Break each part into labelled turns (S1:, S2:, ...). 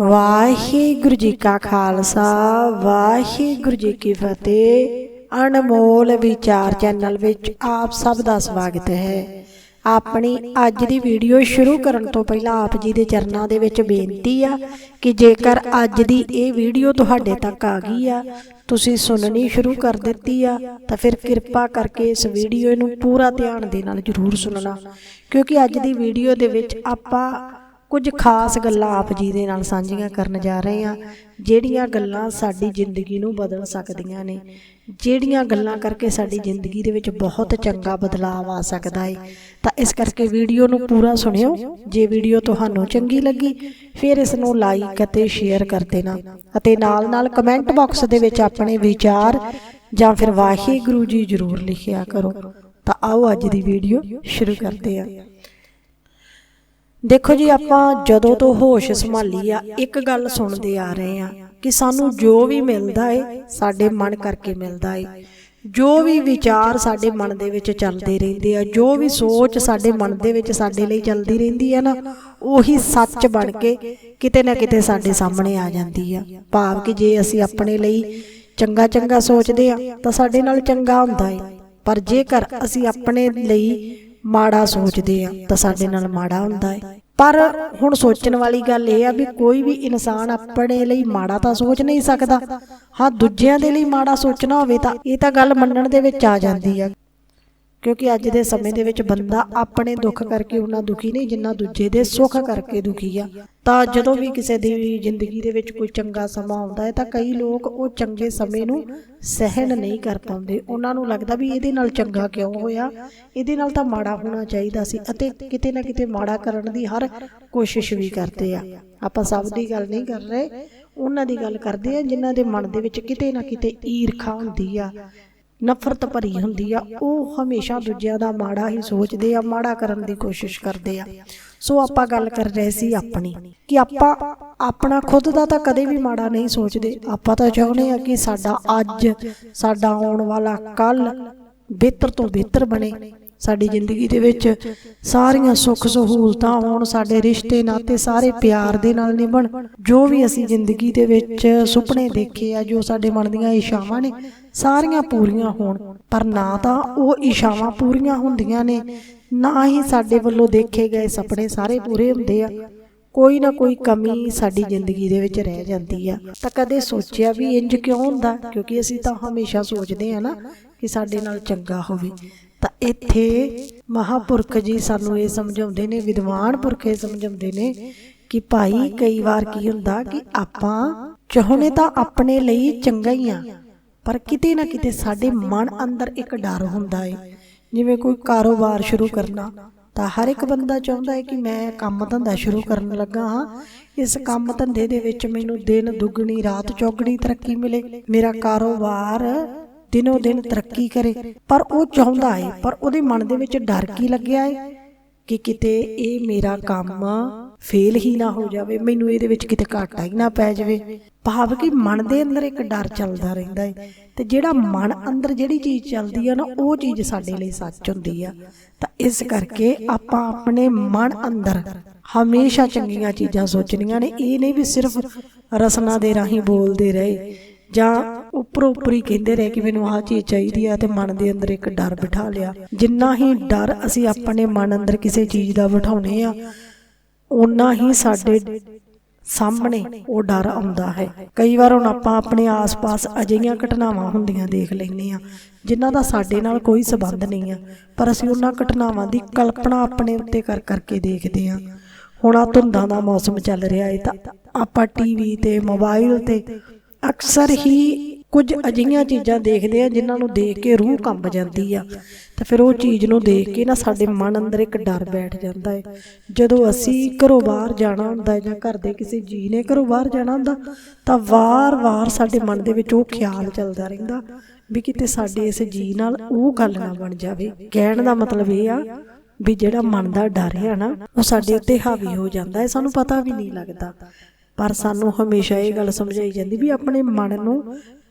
S1: ਵਾਹਿਗੁਰੂ ਜੀ ਕਾ ਖਾਲਸਾ, ਵਾਹਿਗੁਰੂ ਜੀ ਕੀ ਫਤਿਹ। ਅਨਮੋਲ ਵਿਚਾਰ ਚੈਨਲ ਵਿੱਚ ਆਪ ਸਭ ਦਾ ਸਵਾਗਤ ਹੈ। ਆਪਣੀ ਅੱਜ ਦੀ ਵੀਡੀਓ ਸ਼ੁਰੂ ਕਰਨ ਤੋਂ ਪਹਿਲਾਂ ਆਪ ਜੀ ਦੇ ਚਰਨਾਂ ਦੇ ਵਿੱਚ ਬੇਨਤੀ ਆ ਕਿ ਜੇਕਰ ਅੱਜ ਦੀ ਇਹ ਵੀਡੀਓ ਤੁਹਾਡੇ ਤੱਕ ਆ ਗਈ ਆ, ਤੁਸੀਂ ਸੁਣਨੀ ਸ਼ੁਰੂ ਕਰ ਦਿੱਤੀ ਆ, ਤਾਂ ਫਿਰ ਕਿਰਪਾ ਕਰਕੇ ਇਸ ਵੀਡੀਓ ਨੂੰ ਪੂਰਾ ਧਿਆਨ ਦੇ ਨਾਲ ਜ਼ਰੂਰ ਸੁਣਨਾ। ਕਿਉਂਕਿ ਅੱਜ ਦੀ ਵੀਡੀਓ ਦੇ ਵਿੱਚ ਆਪਾਂ ਕੁਝ ਖਾਸ ਗੱਲਾਂ ਆਪ ਜੀ ਦੇ ਨਾਲ ਸਾਂਝੀਆਂ ਕਰਨ ਜਾ ਰਹੇ ਹਾਂ। ਜਿਹੜੀਆਂ ਗੱਲਾਂ ਸਾਡੀ ਜ਼ਿੰਦਗੀ ਨੂੰ ਬਦਲ ਸਕਦੀਆਂ ਨੇ। ਜਿਹੜੀਆਂ ਗੱਲਾਂ ਕਰਕੇ ਸਾਡੀ ਜ਼ਿੰਦਗੀ ਦੇ ਵਿੱਚ ਬਹੁਤ ਚੰਗਾ ਬਦਲਾਅ ਆ ਸਕਦਾ ਹੈ ਤਾਂ ਇਸ ਕਰਕੇ ਵੀਡੀਓ ਨੂੰ ਪੂਰਾ ਸੁਣਿਓ। ਜੇ ਵੀਡੀਓ ਤੁਹਾਨੂੰ ਚੰਗੀ ਲੱਗੀ ਫਿਰ ਇਸ ਨੂੰ ਲਾਈਕ ਅਤੇ ਸ਼ੇਅਰ ਕਰ ਦੇਣਾ। ਅਤੇ ਨਾਲ-ਨਾਲ ਕਮੈਂਟ ਬਾਕਸ ਦੇ ਵਿੱਚ ਆਪਣੇ ਵਿਚਾਰ ਜਾਂ ਫਿਰ ਵਾਹਿਗੁਰੂ ਜੀ ਜ਼ਰੂਰ ਲਿਖਿਆ ਕਰੋ। ਤਾਂ ਆਓ ਅੱਜ ਦੀ ਵੀਡੀਓ ਸ਼ੁਰੂ ਕਰਦੇ ਹਾਂ। ਦੇਖੋ ਜੀ, ਆਪਾਂ ਜਦੋਂ ਤੋਂ ਹੋਸ਼ ਸੰਭਾਲੀ ਆ ਇੱਕ ਗੱਲ ਸੁਣਦੇ ਆ ਰਹੇ ਆ ਕਿ ਸਾਨੂੰ ਜੋ ਵੀ ਮਿਲਦਾ ਏ, ਸਾਡੇ ਮਨ ਕਰਕੇ ਮਿਲਦਾ ਏ। ਜੋ ਵੀ ਵਿਚਾਰ ਸਾਡੇ ਮਨ ਦੇ ਵਿੱਚ ਚੱਲਦੇ ਰਹਿੰਦੇ ਆ, ਜੋ ਵੀ ਸੋਚ ਸਾਡੇ ਮਨ ਦੇ ਵਿੱਚ ਸਾਡੇ ਲਈ ਚੱਲਦੀ ਰਹਿੰਦੀ ਆ ਨਾ, ਉਹੀ ਸੱਚ ਬਣ ਕੇ ਕਿਤੇ ਨਾ ਕਿਤੇ ਸਾਡੇ ਸਾਹਮਣੇ ਆ ਜਾਂਦੀ ਆ। ਭਾਵ ਕਿ ਜੇ ਅਸੀਂ ਆਪਣੇ ਲਈ ਚੰਗਾ ਚੰਗਾ ਸੋਚਦੇ ਆ, ਤਾਂ ਸਾਡੇ ਨਾਲ ਚੰਗਾ ਹੁੰਦਾ ਏ। ਪਰ ਜੇਕਰ ਅਸੀਂ ਆਪਣੇ ਲਈ ਮਾੜਾ ਸੋਚਦੇ ਆ, ਤਾਂ ਸਾਡੇ ਨਾਲ ਮਾੜਾ ਹੁੰਦਾ ਹੈ ਪਰ ਹੁਣ ਸੋਚਣ ਵਾਲੀ ਗੱਲ ਇਹ ਆ ਵੀ ਕੋਈ ਵੀ ਇਨਸਾਨ ਆਪਣੇ ਲਈ ਮਾੜਾ ਤਾਂ ਸੋਚ ਨਹੀਂ ਸਕਦਾ। ਹਾਂ, ਦੂਜਿਆਂ ਦੇ ਲਈ ਮਾੜਾ ਸੋਚਣਾ ਹੋਵੇ ਤਾਂ ਇਹ ਤਾਂ ਗੱਲ ਮੰਨਣ ਦੇ ਵਿੱਚ ਆ ਜਾਂਦੀ ਆ। ਕਿਉਂਕਿ ਅੱਜ ਦੇ ਸਮੇਂ ਦੇ ਵਿੱਚ ਬੰਦਾ ਆਪਣੇ ਦੁੱਖ ਕਰਕੇ ਉਹਨਾਂ ਦੁਖੀ ਨਹੀਂ ਜਿੰਨਾ ਦੂਜੇ ਦੇ ਸੁੱਖ ਕਰਕੇ ਦੁਖੀ ਆ। ਤਾਂ ਜਦੋਂ ਵੀ ਕਿਸੇ ਦੀ ਜ਼ਿੰਦਗੀ ਦੇ ਵਿੱਚ ਕੋਈ ਚੰਗਾ ਸਮਾਂ ਆਉਂਦਾ ਹੈ ਤਾਂ ਕਈ ਲੋਕ ਉਹ ਚੰਗੇ ਸਮੇਂ ਨੂੰ ਸਹਿਣ ਨਹੀਂ ਕਰ ਪਾਉਂਦੇ। ਉਹਨਾਂ ਨੂੰ ਲੱਗਦਾ ਵੀ ਇਹਦੇ ਨਾਲ ਚੰਗਾ ਕਿਉਂ ਹੋਇਆ? ਇਹਦੇ ਨਾਲ ਤਾਂ ਮਾੜਾ ਹੋਣਾ ਚਾਹੀਦਾ ਸੀ ਅਤੇ ਕਿਤੇ ਨਾ ਕਿਤੇ ਮਾੜਾ ਕਰਨ ਦੀ ਹਰ ਕੋਸ਼ਿਸ਼ ਵੀ ਕਰਦੇ ਆ। ਆਪਾਂ ਸਭ ਦੀ ਗੱਲ ਨਹੀਂ ਕਰ ਰਹੇ। ਉਹਨਾਂ ਦੀ ਗੱਲ ਕਰਦੇ ਆ ਜਿਨ੍ਹਾਂ ਦੇ ਮਨ ਦੇ ਵਿੱਚ ਕਿਤੇ ਨਾ ਕਿਤੇ ਈਰਖਾ ਹੁੰਦੀ ਆ। ਨਫ਼ਰਤ ਭਰੀ ਹੁੰਦੀ ਆ, ਉਹ ਹਮੇਸ਼ਾ ਦੂਜਿਆਂ ਦਾ ਮਾੜਾ ਹੀ ਸੋਚਦੇ ਆ, ਮਾੜਾ ਕਰਨ ਦੀ ਕੋਸ਼ਿਸ਼ ਕਰਦੇ ਆ। ਸੋ ਆਪਾਂ ਗੱਲ ਕਰ ਰਹੇ ਸੀ ਆਪਣੀ, ਕਿ ਆਪਾਂ ਆਪਣਾ ਖੁਦ ਦਾ ਤਾਂ ਕਦੇ ਵੀ ਮਾੜਾ ਨਹੀਂ ਸੋਚਦੇ। ਆਪਾਂ ਤਾਂ ਚਾਹੁੰਦੇ ਆ ਕਿ ਸਾਡਾ ਅੱਜ, ਸਾਡਾ ਆਉਣ ਵਾਲਾ ਕੱਲ ਬਿਹਤਰ ਤੋਂ ਬਿਹਤਰ ਬਣੇ। ਸਾਡੀ ਜ਼ਿੰਦਗੀ ਦੇ ਵਿੱਚ ਸਾਰੀਆਂ ਸੁੱਖ ਸਹੂਲਤਾਂ ਹੋਣ ਸਾਡੇ ਰਿਸ਼ਤੇ ਨਾਤੇ ਸਾਰੇ ਪਿਆਰ ਦੇ ਨਾਲ ਨਿਭਣ। ਜੋ ਵੀ ਅਸੀਂ ਜ਼ਿੰਦਗੀ ਦੇ ਵਿੱਚ ਸੁਪਨੇ ਦੇਖੇ ਆ ਜੋ ਸਾਡੇ ਮਨ ਦੀਆਂ ਇਸ਼ਾਵਾਂ ਨੇ ਸਾਰੀਆਂ ਪੂਰੀਆਂ ਹੋਣ। ਪਰ ਨਾ ਤਾਂ ਉਹ ਇਸ਼ਾਵਾਂ ਪੂਰੀਆਂ ਹੁੰਦੀਆਂ ਨੇ। ਨਾ। ਹੀ ਸਾਡੇ ਵੱਲੋਂ ਦੇਖੇ ਗਏ ਸੁਪਨੇ ਸਾਰੇ ਪੂਰੇ ਹੁੰਦੇ ਆ। ਕੋਈ ਨਾ ਕੋਈ ਕਮੀ ਸਾਡੀ ਜ਼ਿੰਦਗੀ ਦੇ ਵਿੱਚ ਰਹਿ ਜਾਂਦੀ ਆ। ਤਾਂ ਕਦੇ ਸੋਚਿਆ ਵੀ ਇੰਜ ਕਿਉਂ ਹੁੰਦਾ? ਕਿਉਂਕਿ ਅਸੀਂ ਤਾਂ ਹਮੇਸ਼ਾ ਸੋਚਦੇ ਆ ਨਾ ਕਿ ਸਾਡੇ ਨਾਲ ਚੰਗਾ ਹੋਵੇ ਤਾਂ ਇੱਥੇ ਮਹਾਪੁਰਖ ਜੀ ਸਾਨੂੰ ਇਹ ਸਮਝਾਉਂਦੇ ਨੇ, ਵਿਦਵਾਨ ਪੁਰਖ ਇਹ ਸਮਝਾਉਂਦੇ ਨੇ ਕਿ ਭਾਈ ਕਈ ਵਾਰ ਕੀ ਹੁੰਦਾ ਕਿ ਆਪਾਂ ਚਾਹੁੰਦੇ ਤਾਂ ਆਪਣੇ ਲਈ ਚੰਗਾ ਹੀ ਆ, ਪਰ ਕਿਤੇ ਨਾ ਕਿਤੇ ਸਾਡੇ ਮਨ ਅੰਦਰ ਇੱਕ ਡਰ ਹੁੰਦਾ ਹੈ ਜਿਵੇਂ ਕੋਈ ਕਾਰੋਬਾਰ ਸ਼ੁਰੂ ਕਰਨਾ, ਤਾਂ ਹਰ ਇੱਕ ਬੰਦਾ ਚਾਹੁੰਦਾ ਹੈ ਕਿ ਮੈਂ ਕੰਮ ਧੰਦਾ ਸ਼ੁਰੂ ਕਰਨ ਲੱਗਾ ਹਾਂ। ਇਸ ਕੰਮ ਧੰਦੇ ਦੇ ਵਿੱਚ ਮੈਨੂੰ ਦਿਨ ਦੁੱਗਣੀ, ਰਾਤ ਚੌਗਣੀ ਤਰੱਕੀ ਮਿਲੇ। ਮੇਰਾ ਕਾਰੋਬਾਰ ਦਿਨੋ ਦਿਨ ਤਰੱਕੀ ਕਰੇ। ਪਰ ਉਹ ਚਾਹੁੰਦਾ ਹੈ, ਪਰ ਉਹਦੇ ਮਨ ਦੇ ਵਿੱਚ ਡਰ ਕੀ ਲੱਗਿਆ ਹੈ? ਕਿ ਕਿਤੇ ਇਹ ਮੇਰਾ ਕੰਮ ਫੇਲ ਹੀ ਨਾ ਹੋ ਜਾਵੇ, ਮੈਨੂੰ ਇਹਦੇ ਵਿੱਚ ਕਿਤੇ ਘਾਟਾ ਹੀ ਨਾ ਪੈ ਜਾਵੇ। ਭਾਵ ਕਿ ਮਨ ਦੇ ਅੰਦਰ ਇੱਕ ਡਰ ਚੱਲਦਾ ਰਹਿੰਦਾ ਹੈ ਤੇ ਜਿਹੜਾ ਮਨ ਅੰਦਰ ਜਿਹੜੀ ਚੀਜ਼ ਚੱਲਦੀ ਆ ਨਾ, ਉਹ ਚੀਜ਼ ਸਾਡੇ ਲਈ ਸੱਚ ਹੁੰਦੀ ਆ। ਤਾਂ ਇਸ ਕਰਕੇ ਆਪਾਂ ਆਪਣੇ ਮਨ ਅੰਦਰ ਹਮੇਸ਼ਾ ਚੰਗੀਆਂ ਚੀਜ਼ਾਂ ਸੋਚਣੀਆਂ ਨੇ। ਇਹ ਨਹੀਂ ਵੀ ਸਿਰਫ ਰਸਨਾ ਦੇ ਰਾਹੀਂ ਬੋਲਦੇ ਰਹੇ ਜਾਂ ਉੱਪਰੋਂ ਉੱਪਰੀ ਕਹਿੰਦੇ ਰਹੇ ਕਿ ਮੈਨੂੰ ਆਹ ਚੀਜ਼ ਚਾਹੀਦੀ ਆ ਤੇ ਮਨ ਦੇ ਅੰਦਰ ਇੱਕ ਡਰ ਬਿਠਾ ਲਿਆ। ਜਿੰਨਾ ਹੀ ਡਰ ਅਸੀਂ ਆਪਣੇ ਮਨ ਅੰਦਰ ਕਿਸੇ ਚੀਜ਼ ਦਾ ਬਿਠਾਉਨੇ ਆ ਉਨਾ ਹੀ ਸਾਡੇ ਸਾਹਮਣੇ ਉਹ ਡਰ ਆਉਂਦਾ ਹੈ। ਕਈ ਵਾਰ ਹੁਣ ਆਪਾਂ ਆਪਣੇ ਆਸ-ਪਾਸ ਅਜਿਹੀਆਂ ਘਟਨਾਵਾਂ ਹੁੰਦੀਆਂ ਦੇਖ ਲੈਂਦੇ ਆ, ਜਿਨ੍ਹਾਂ ਦਾ ਸਾਡੇ ਨਾਲ ਕੋਈ ਸਬੰਧ ਨਹੀਂ ਆ, ਪਰ ਅਸੀਂ ਉਹਨਾਂ ਘਟਨਾਵਾਂ ਦੀ ਕਲਪਨਾ ਆਪਣੇ ਉੱਤੇ ਕਰ ਕਰਕੇ ਦੇਖਦੇ ਆ। ਹੁਣ ਆ ਧੁੰਦਾਂ ਦਾ ਮੌਸਮ ਚੱਲ ਰਿਹਾ ਹੈ ਤਾਂ ਆਪਾਂ ਟੀਵੀ ਤੇ, ਮੋਬਾਈਲ ਤੇ ਅਕਸਰ ਹੀ ਕੁਝ ਅਜਿਹੀਆਂ ਚੀਜ਼ਾਂ ਦੇਖਦੇ ਆ ਜਿਨ੍ਹਾਂ ਨੂੰ ਦੇਖ ਕੇ ਰੂਹ ਕੰਬ ਜਾਂਦੀ ਆ। ਤਾਂ ਫਿਰ ਉਹ ਚੀਜ਼ ਨੂੰ ਦੇਖ ਕੇ ਨਾ ਸਾਡੇ ਮਨ ਅੰਦਰ ਇੱਕ ਡਰ ਬੈਠ ਜਾਂਦਾ ਹੈ ਜਦੋਂ ਅਸੀਂ ਘਰੋਂ ਬਾਹਰ ਜਾਣਾ ਹੁੰਦਾ ਹੈ ਜਾਂ ਘਰ ਦੇ ਕਿਸੇ ਜੀ ਨੇ ਘਰੋਂ ਬਾਹਰ ਜਾਣਾ ਹੁੰਦਾ, ਤਾਂ ਵਾਰ-ਵਾਰ ਸਾਡੇ ਮਨ ਦੇ ਵਿੱਚ ਉਹ ਖਿਆਲ ਚੱਲਦਾ ਰਹਿੰਦਾ ਵੀ ਕਿਤੇ ਸਾਡੇ ਇਸ ਜੀ ਨਾਲ ਉਹ ਗੱਲ ਨਾ ਬਣ ਜਾਵੇ। ਕਹਿਣ ਦਾ ਮਤਲਬ ਇਹ ਆ ਵੀ ਜਿਹੜਾ ਮਨ ਦਾ ਡਰ ਹੈ ਨਾ, ਉਹ ਸਾਡੇ ਉੱਤੇ ਹਾਵੀ ਹੋ ਜਾਂਦਾ ਹੈ ਸਾਨੂੰ ਪਤਾ ਵੀ ਨਹੀਂ ਲੱਗਦਾ। ਪਰ ਸਾਨੂੰ ਹਮੇਸ਼ਾ ਇਹ ਗੱਲ ਸਮਝਾਈ ਜਾਂਦੀ ਵੀ ਆਪਣੇ ਮਨ ਨੂੰ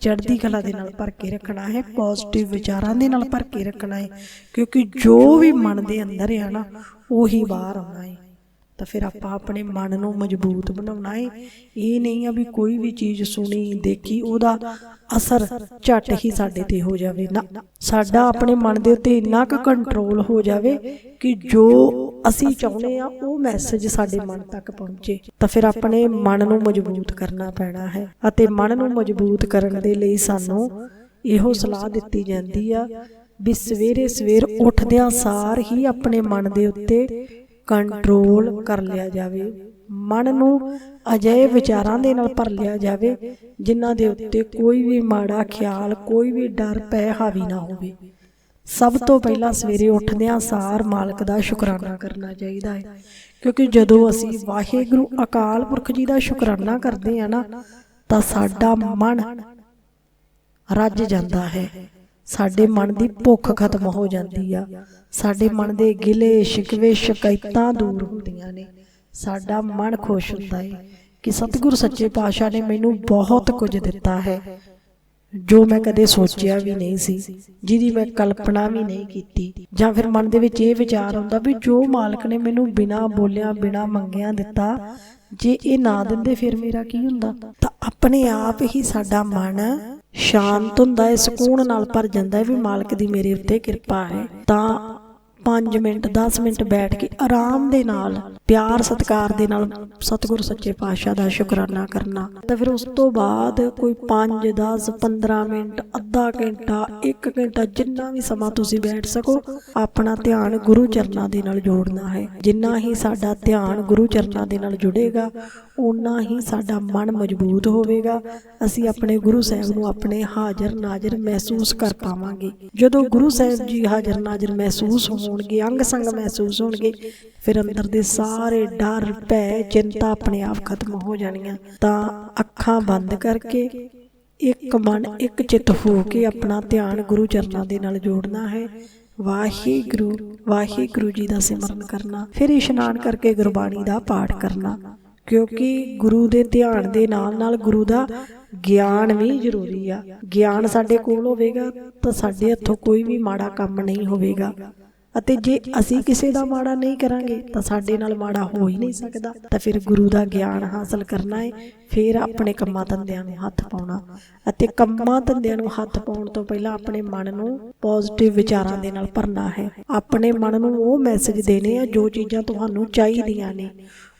S1: ਚੜ੍ਹਦੀ ਕਲਾ ਦੇ ਨਾਲ ਭਰ ਕੇ ਰੱਖਣਾ ਹੈ ਪੋਜ਼ਿਟਿਵ ਵਿਚਾਰਾਂ ਦੇ ਨਾਲ ਭਰ ਕੇ ਰੱਖਣਾ ਹੈ ਕਿਉਂਕਿ ਜੋ ਵੀ ਮਨ ਦੇ ਅੰਦਰ ਹੈ ਨਾ ਉਹੀ ਬਾਹਰ ਆਉਣਾ ਹੈ। ਤਾਂ ਫਿਰ ਆਪਾਂ ਆਪਣੇ ਮਨ ਨੂੰ ਮਜ਼ਬੂਤ ਬਣਾਉਣਾ ਹੈ। ਇਹ ਨਹੀਂ ਆ ਵੀ ਕੋਈ ਵੀ ਚੀਜ਼ ਸੁਣੀ ਦੇਖੀ ਉਹਦਾ ਅਸਰ ਝਟ ਹੀ ਸਾਡੇ ਤੇ ਹੋ ਜਾਵੇ ਨਾ। ਸਾਡਾ ਆਪਣੇ ਮਨ ਦੇ ਉੱਤੇ ਇੰਨਾ ਕੁ ਕੰਟਰੋਲ ਹੋ ਜਾਵੇ ਕਿ ਜੋ ਅਸੀਂ ਚਾਹੁੰਦੇ ਆ ਉਹ ਮੈਸੇਜ ਸਾਡੇ ਮਨ ਤੱਕ ਪਹੁੰਚੇ ਤਾਂ ਫਿਰ ਆਪਣੇ ਮਨ ਨੂੰ ਮਜ਼ਬੂਤ ਕਰਨਾ ਪੈਣਾ ਹੈ। ਅਤੇ ਮਨ ਨੂੰ ਮਜ਼ਬੂਤ ਕਰਨ ਦੇ ਲਈ ਸਾਨੂੰ ਇਹੋ ਸਲਾਹ ਦਿੱਤੀ ਜਾਂਦੀ ਆ ਵੀ ਸਵੇਰੇ ਸਵੇਰ ਉੱਠਦਿਆਂ ਸਾਰ ਹੀ ਆਪਣੇ ਮਨ ਦੇ ਉੱਤੇ ਕੰਟਰੋਲ ਕਰ ਲਿਆ ਜਾਵੇ। ਮਨ ਨੂੰ ਅਜਿਹੇ ਵਿਚਾਰਾਂ ਦੇ ਨਾਲ ਭਰ ਲਿਆ ਜਾਵੇ ਜਿਨ੍ਹਾਂ ਦੇ ਉੱਤੇ ਕੋਈ ਵੀ ਮਾੜਾ ਖਿਆਲ ਕੋਈ ਵੀ ਡਰ ਪੈ ਹਾਵੀ ਨਾ ਹੋਵੇ। ਸਭ ਤੋਂ ਪਹਿਲਾਂ ਸਵੇਰੇ ਉੱਠਦਿਆਂ ਸਾਰ ਮਾਲਕ ਦਾ ਸ਼ੁਕਰਾਨਾ ਕਰਨਾ ਚਾਹੀਦਾ ਹੈ। ਕਿਉਂਕਿ ਜਦੋਂ ਅਸੀਂ ਵਾਹਿਗੁਰੂ ਅਕਾਲ ਪੁਰਖ ਜੀ ਦਾ ਸ਼ੁਕਰਾਨਾ ਕਰਦੇ ਆ ਨਾ, ਤਾਂ ਸਾਡਾ ਮਨ ਰੱਜ ਜਾਂਦਾ ਹੈ। ਸਾਡੇ ਮਨ ਦੀ ਭੁੱਖ ਖਤਮ ਹੋ ਜਾਂਦੀ ਆ। ਸਾਡੇ ਮਨ ਦੇ ਗਿਲੇ, ਸ਼ਿਕਵੇ, ਸ਼ਿਕਾਇਤਾਂ ਦੂਰ ਹੁੰਦੀਆਂ ਨੇ। ਸਾਡਾ ਮਨ ਖੁਸ਼ ਹੁੰਦਾ ਹੈ ਕਿ ਸਤਿਗੁਰ ਸੱਚੇ ਪਾਤਸ਼ਾਹ ਨੇ ਮੈਨੂੰ ਬਹੁਤ ਕੁਝ ਦਿੱਤਾ ਹੈ। ਜੋ ਮੈਂ ਕਦੇ ਸੋਚਿਆ ਵੀ ਨਹੀਂ ਸੀ, ਜਿਹਦੀ ਮੈਂ ਕਲਪਨਾ ਵੀ ਨਹੀਂ ਕੀਤੀ, ਜਾਂ ਫਿਰ ਮਨ ਦੇ ਵਿੱਚ ਇਹ ਵਿਚਾਰ ਆਉਂਦਾ ਵੀ ਜੋ ਮਾਲਕ ਨੇ ਮੈਨੂੰ ਬਿਨਾ ਬੋਲਿਆ, ਬਿਨਾ ਮੰਗਿਆ ਦਿੱਤਾ, ਜੇ ਇਹ ਨਾ ਦਿੰਦੇ ਫਿਰ ਮੇਰਾ ਕੀ ਹੁੰਦਾ? ਤਾਂ ਆਪਣੇ ਆਪ ਹੀ ਸਾਡਾ ਮਨ ਸ਼ਾਂਤ ਹੁੰਦਾ ਹੈ ਸਕੂਨ ਨਾਲ ਭਰ ਜਾਂਦਾ ਹੈ ਵੀ ਮਾਲਕ ਦੀ ਮੇਰੇ ਉੱਤੇ ਕਿਰਪਾ ਹੈ। ਤਾਂ 5 ਮਿੰਟ 10 ਮਿੰਟ ਬੈਠ ਕੇ ਆਰਾਮ ਦੇ ਨਾਲ, ਪਿਆਰ ਸਤਿਕਾਰ ਦੇ ਨਾਲ ਸਤਿਗੁਰ ਸੱਚੇ ਪਾਤਸ਼ਾਹ ਦਾ ਸ਼ੁਕਰਾਨਾ ਕਰਨਾ। ਤਾਂ ਫਿਰ ਉਸ ਤੋਂ ਬਾਅਦ ਕੋਈ 5 10 15 ਮਿੰਟ, ਅੱਧਾ ਘੰਟਾ 1 ਘੰਟਾ ਜਿੰਨਾ ਵੀ ਸਮਾਂ ਤੁਸੀਂ ਬੈਠ ਸਕੋ, ਆਪਣਾ ਧਿਆਨ ਗੁਰੂ ਚਰਨਾਂ ਦੇ ਨਾਲ ਜੋੜਨਾ ਹੈ। ਜਿੰਨਾ ਹੀ ਸਾਡਾ ਧਿਆਨ ਗੁਰੂ ਚਰਨਾਂ ਦੇ ਨਾਲ ਜੁੜੇਗਾ ਉਨਾ ਹੀ ਸਾਡਾ ਮਨ ਮਜ਼ਬੂਤ ਹੋਵੇਗਾ। ਅਸੀਂ ਆਪਣੇ ਗੁਰੂ ਸਾਹਿਬ ਨੂੰ ਆਪਣੇ ਹਾਜ਼ਰ ਨਾਜ਼ਰ ਮਹਿਸੂਸ ਕਰ ਪਾਵਾਂਗੇ। ਜਦੋਂ ਗੁਰੂ ਸਾਹਿਬ ਜੀ ਹਾਜ਼ਰ ਨਾਜ਼ਰ ਮਹਿਸੂਸ ਹੋਣਗੇ, ਅੰਗ ਸੰਗ ਮਹਿਸੂਸ ਹੋਣਗੇ। ਫਿਰ ਅੰਦਰ ਦੇ ਸਾਰੇ ਡਰ, ਭੈ, ਚਿੰਤਾ ਆਪਣੇ ਆਪ ਖਤਮ ਹੋ ਜਾਣੀਆਂ। ਤਾਂ ਅੱਖਾਂ ਬੰਦ ਕਰਕੇ ਇੱਕ ਮਨ, ਇੱਕ ਚਿੱਤ ਹੋ ਕੇ ਆਪਣਾ ਧਿਆਨ ਗੁਰੂ ਚਰਨਾਂ ਦੇ ਨਾਲ ਜੋੜਨਾ ਹੈ। ਵਾਹਿਗੁਰੂ ਵਾਹਿਗੁਰੂ ਜੀ ਦਾ ਸਿਮਰਨ ਕਰਨਾ, ਫਿਰ ਇਸ਼ਨਾਨ ਕਰਕੇ ਗੁਰਬਾਣੀ ਦਾ ਪਾਠ ਕਰਨਾ। ਕਿਉਂਕਿ ਗੁਰੂ ਦੇ ਧਿਆਨ ਦੇ ਨਾਲ ਨਾਲ ਗੁਰੂ ਦਾ ਗਿਆਨ ਵੀ ਜ਼ਰੂਰੀ ਆ। ਗਿਆਨ ਸਾਡੇ ਕੋਲ ਹੋਵੇਗਾ ਤਾਂ ਸਾਡੇ ਹੱਥੋਂ ਕੋਈ ਵੀ ਮਾੜਾ ਕੰਮ ਨਹੀਂ ਹੋਵੇਗਾ। ਅਤੇ ਜੇ ਅਸੀਂ ਕਿਸੇ ਦਾ ਮਾੜਾ ਨਹੀਂ ਕਰਾਂਗੇ, ਤਾਂ ਸਾਡੇ ਨਾਲ ਮਾੜਾ ਹੋ ਹੀ ਨਹੀਂ ਸਕਦਾ। ਤਾਂ ਫਿਰ ਗੁਰੂ ਦਾ ਗਿਆਨ ਹਾਸਲ ਕਰਨਾ ਹੈ ਫਿਰ ਆਪਣੇ ਕੰਮਾਂ ਧੰਦਿਆਂ ਨੂੰ ਹੱਥ ਪਾਉਣਾ। ਅਤੇ ਕੰਮਾਂ ਧੰਦਿਆਂ ਨੂੰ ਹੱਥ ਪਾਉਣ ਤੋਂ ਪਹਿਲਾਂ ਆਪਣੇ ਮਨ ਨੂੰ ਪੋਜ਼ਿਟਿਵ ਵਿਚਾਰਾਂ ਦੇ ਨਾਲ ਭਰਨਾ ਹੈ। ਆਪਣੇ ਮਨ ਨੂੰ ਉਹ ਮੈਸੇਜ ਦੇਣੇ ਆ ਜੋ ਚੀਜ਼ਾਂ ਤੁਹਾਨੂੰ ਚਾਹੀਦੀਆਂ ਨੇ।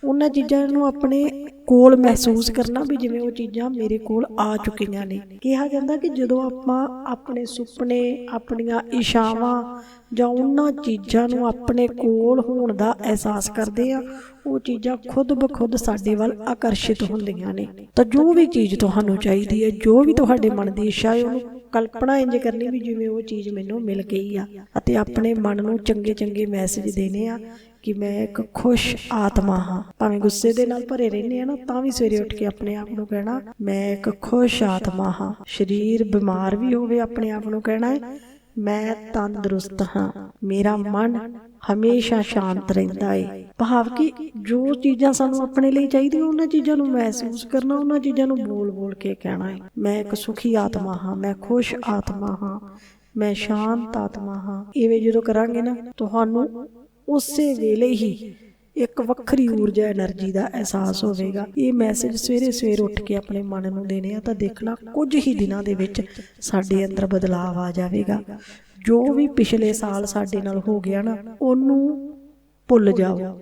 S1: ਉਹਨਾਂ ਚੀਜ਼ਾਂ ਨੂੰ ਆਪਣੇ ਕੋਲ ਮਹਿਸੂਸ ਕਰਨਾ ਵੀ ਜਿਵੇਂ ਉਹ ਚੀਜ਼ਾਂ ਮੇਰੇ ਕੋਲ ਆ ਚੁੱਕੀਆਂ ਨੇ। ਕਿਹਾ ਜਾਂਦਾ ਕਿ ਜਦੋਂ ਆਪਾਂ ਆਪਣੇ ਸੁਪਨੇ, ਆਪਣੀਆਂ ਇਸ਼ਾਵਾਂ ਜਾਂ ਉਹਨਾਂ ਚੀਜ਼ਾਂ ਨੂੰ ਆਪਣੇ ਕੋਲ ਹੋਣ ਦਾ ਅਹਿਸਾਸ ਕਰਦੇ ਆ ਉਹ ਚੀਜ਼ਾਂ ਖੁਦ ਬਖੁਦ ਸਾਡੇ ਵੱਲ ਆਕਰਸ਼ਿਤ ਹੁੰਦੀਆਂ ਨੇ। ਤਾਂ ਜੋ ਵੀ ਚੀਜ਼ ਤੁਹਾਨੂੰ ਚਾਹੀਦੀ ਹੈ, ਜੋ ਵੀ ਤੁਹਾਡੇ ਮਨ ਦੀ ਇੱਛਾ ਹੈ, ਉਹਨੂੰ ਕਲਪਨਾ ਇੰਜ ਕਰਨੀ ਵੀ ਜਿਵੇਂ ਉਹ ਚੀਜ਼ ਮੈਨੂੰ ਮਿਲ ਗਈ ਆ ਅਤੇ ਆਪਣੇ ਮਨ ਨੂੰ ਚੰਗੇ ਚੰਗੇ ਮੈਸੇਜ ਦੇਣੇ ਆ ਕਿ ਮੈਂ ਇੱਕ ਖੁਸ਼ ਆਤਮਾ ਹਾਂ। ਭਾਵੇਂ ਗੁੱਸੇ ਦੇ ਨਾਲ ਭਰੇ ਰਹਿੰਦੇ ਆ ਨਾ, ਤਾਂ ਵੀ ਸਵੇਰੇ ਉੱਠ ਕੇ ਆਪਣੇ ਆਪ ਨੂੰ ਕਹਿਣਾ, ਮੈਂ ਇੱਕ ਖੁਸ਼ ਆਤਮਾ ਹਾਂ। ਸਰੀਰ ਬਿਮਾਰ ਵੀ ਹੋਵੇ ਆਪਣੇ ਆਪ ਨੂੰ ਕਹਿਣਾ ਹੈ, ਮੈਂ ਤੰਦਰੁਸਤ ਹਾਂ। ਮੇਰਾ ਮਨ ਹਮੇਸ਼ਾ ਸ਼ਾਂਤ ਰਹਿੰਦਾ ਹੈ ਭਾਵ ਕਿ ਜੋ ਚੀਜ਼ਾਂ ਸਾਨੂੰ ਆਪਣੇ ਲਈ ਚਾਹੀਦੀਆਂ, ਉਹਨਾਂ ਚੀਜ਼ਾਂ ਨੂੰ ਮਹਿਸੂਸ ਕਰਨਾ, ਉਹਨਾਂ ਚੀਜ਼ਾਂ ਨੂੰ ਬੋਲ-ਬੋਲ ਕੇ ਕਹਿਣਾ ਹੈ ਮੈਂ ਇੱਕ ਸੁਖੀ ਆਤਮਾ ਹਾਂ, ਮੈਂ ਖੁਸ਼ ਆਤਮਾ ਹਾਂ, ਮੈਂ ਸ਼ਾਂਤ ਆਤਮਾ ਹਾਂ। ਇਵੇਂ ਜਦੋਂ ਕਰਾਂਗੇ ਨਾ, ਤੁਹਾਨੂੰ ਉਸੇ ਵੇਲੇ ਹੀ ਇੱਕ ਵੱਖਰੀ ਊਰਜਾ એનર્ਜੀ ਦਾ ਅਹਿਸਾਸ ਹੋਵੇਗਾ। ਇਹ ਮੈਸੇਜ ਸਵੇਰੇ ਸਵੇਰ ਉੱਠ ਕੇ ਆਪਣੇ ਮਨ ਨੂੰ ਦੇਣੇ ਆ ਤਾਂ ਦੇਖਣਾ ਕੁਝ ਹੀ ਦਿਨਾਂ ਦੇ ਵਿੱਚ ਸਾਡੇ ਅੰਦਰ ਬਦਲਾਅ ਆ ਜਾਵੇਗਾ। ਜੋ ਵੀ ਪਿਛਲੇ ਸਾਲ ਸਾਡੇ ਨਾਲ ਹੋ ਗਿਆ ਨਾ ਉਹਨੂੰ ਭੁੱਲ ਜਾਓ।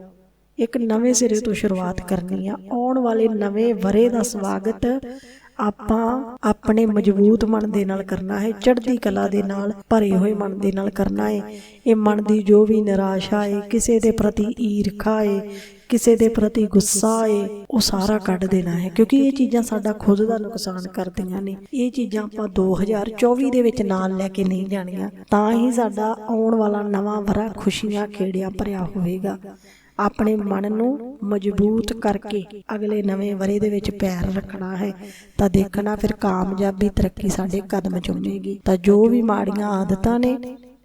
S1: ਇੱਕ ਨਵੇਂ ਸਿਰੇ ਤੋਂ ਸ਼ੁਰੂਆਤ ਕਰਨੀ ਆ। ਆਉਣ ਵਾਲੇ ਨਵੇਂ ਬਰੇ ਦਾ ਸਵਾਗਤ ਆਪਾਂ ਆਪਣੇ ਮਜ਼ਬੂਤ ਮਨ ਦੇ ਨਾਲ ਕਰਨਾ ਹੈ, ਚੜ੍ਹਦੀ ਕਲਾ ਦੇ ਨਾਲ, ਭਰੇ ਹੋਏ ਮਨ ਦੇ ਨਾਲ ਕਰਨਾ ਹੈ। ਇਹ ਮਨ ਦੀ ਜੋ ਵੀ ਨਿਰਾਸ਼ਾ ਹੈ, ਕਿਸੇ ਦੇ ਪ੍ਰਤੀ ਈਰਖਾ ਹੈ, ਕਿਸੇ ਦੇ ਪ੍ਰਤੀ ਗੁੱਸਾ ਹੈ, ਉਹ ਸਾਰਾ ਕੱਢ ਦੇਣਾ ਹੈ, ਕਿਉਂਕਿ ਇਹ ਚੀਜ਼ਾਂ ਸਾਡਾ ਖੁਦ ਦਾ ਨੁਕਸਾਨ ਕਰਦੀਆਂ ਨੇ। ਇਹ ਚੀਜ਼ਾਂ ਆਪਾਂ 2024 ਦੇ ਵਿੱਚ ਨਾਲ ਲੈ ਕੇ ਨਹੀਂ ਜਾਣੀਆਂ, ਤਾਂ ਹੀ ਸਾਡਾ ਆਉਣ ਵਾਲਾ ਨਵਾਂ ਵਰਾ ਖੁਸ਼ੀਆਂ, ਖੇੜਿਆਂ ਭਰਿਆ ਹੋਵੇਗਾ। ਆਪਣੇ ਮਨ ਨੂੰ ਮਜ਼ਬੂਤ ਕਰਕੇ ਅਗਲੇ ਨਵੇਂ ਵਰੇ ਦੇ ਵਿੱਚ ਪੈਰ ਰੱਖਣਾ ਹੈ, ਤਾਂ ਦੇਖਣਾ ਫਿਰ ਕਾਮਯਾਬੀ ਤਰੱਕੀ ਸਾਡੇ ਕਦਮ ਚੁੰਮੇਗੀ। ਤਾਂ ਜੋ ਵੀ ਮਾੜੀਆਂ ਆਦਤਾਂ ਨੇ,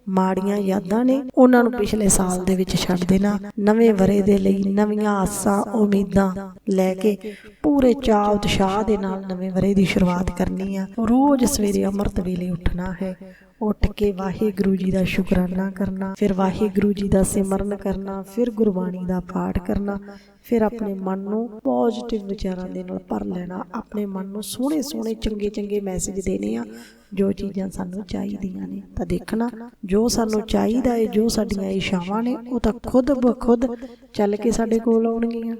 S1: ਮਾੜੀਆਂ ਯਾਦਾਂ ਨੇ, ਉਹਨਾਂ ਨੂੰ ਪਿਛਲੇ ਸਾਲ ਦੇ ਵਿੱਚ ਛੱਡ ਦੇਣਾ। ਨਵੇਂ ਵਰੇ ਦੇ ਲਈ ਨਵੀਆਂ ਆਸਾਂ, ਉਮੀਦਾਂ ਲੈ ਕੇ ਪੂਰੇ ਚਾਅ ਉਤਸ਼ਾਹ ਦੇ ਨਾਲ ਨਵੇਂ ਵਰੇ ਦੀ ਸ਼ੁਰੂਆਤ ਕਰਨੀ ਆ। ਰੋਜ਼ ਸਵੇਰੇ ਅੰਮ੍ਰਿਤ ਵੇਲੇ ਉੱਠਣਾ ਹੈ। ਉੱਠ ਕੇ ਵਾਹਿਗੁਰੂ ਜੀ ਦਾ ਸ਼ੁਕਰਾਨਾ ਕਰਨਾ, ਫਿਰ ਵਾਹਿਗੁਰੂ ਜੀ ਦਾ ਸਿਮਰਨ ਕਰਨਾ, ਫਿਰ ਗੁਰਬਾਣੀ ਦਾ ਪਾਠ ਕਰਨਾ, ਫਿਰ ਆਪਣੇ ਮਨ ਨੂੰ ਪੋਜ਼ਿਟਿਵ ਵਿਚਾਰਾਂ ਦੇ ਨਾਲ ਭਰ ਲੈਣਾ, ਆਪਣੇ ਮਨ ਨੂੰ ਸੋਹਣੇ ਸੋਹਣੇ ਚੰਗੇ ਚੰਗੇ ਮੈਸੇਜ ਦੇਣੇ ਆ, ਜੋ ਚੀਜ਼ਾਂ ਸਾਨੂੰ ਚਾਹੀਦੀਆਂ ਨੇ, ਤਾਂ ਦੇਖਣਾ, ਜੋ ਸਾਨੂੰ ਚਾਹੀਦਾ ਹੈ, ਜੋ ਸਾਡੀਆਂ ਇਸ਼ਾਵਾਂ ਨੇ, ਉਹ ਤਾਂ ਖੁਦ ਬਖੁਦ ਚੱਲ ਕੇ ਸਾਡੇ ਕੋਲ ਆਉਣਗੀਆਂ।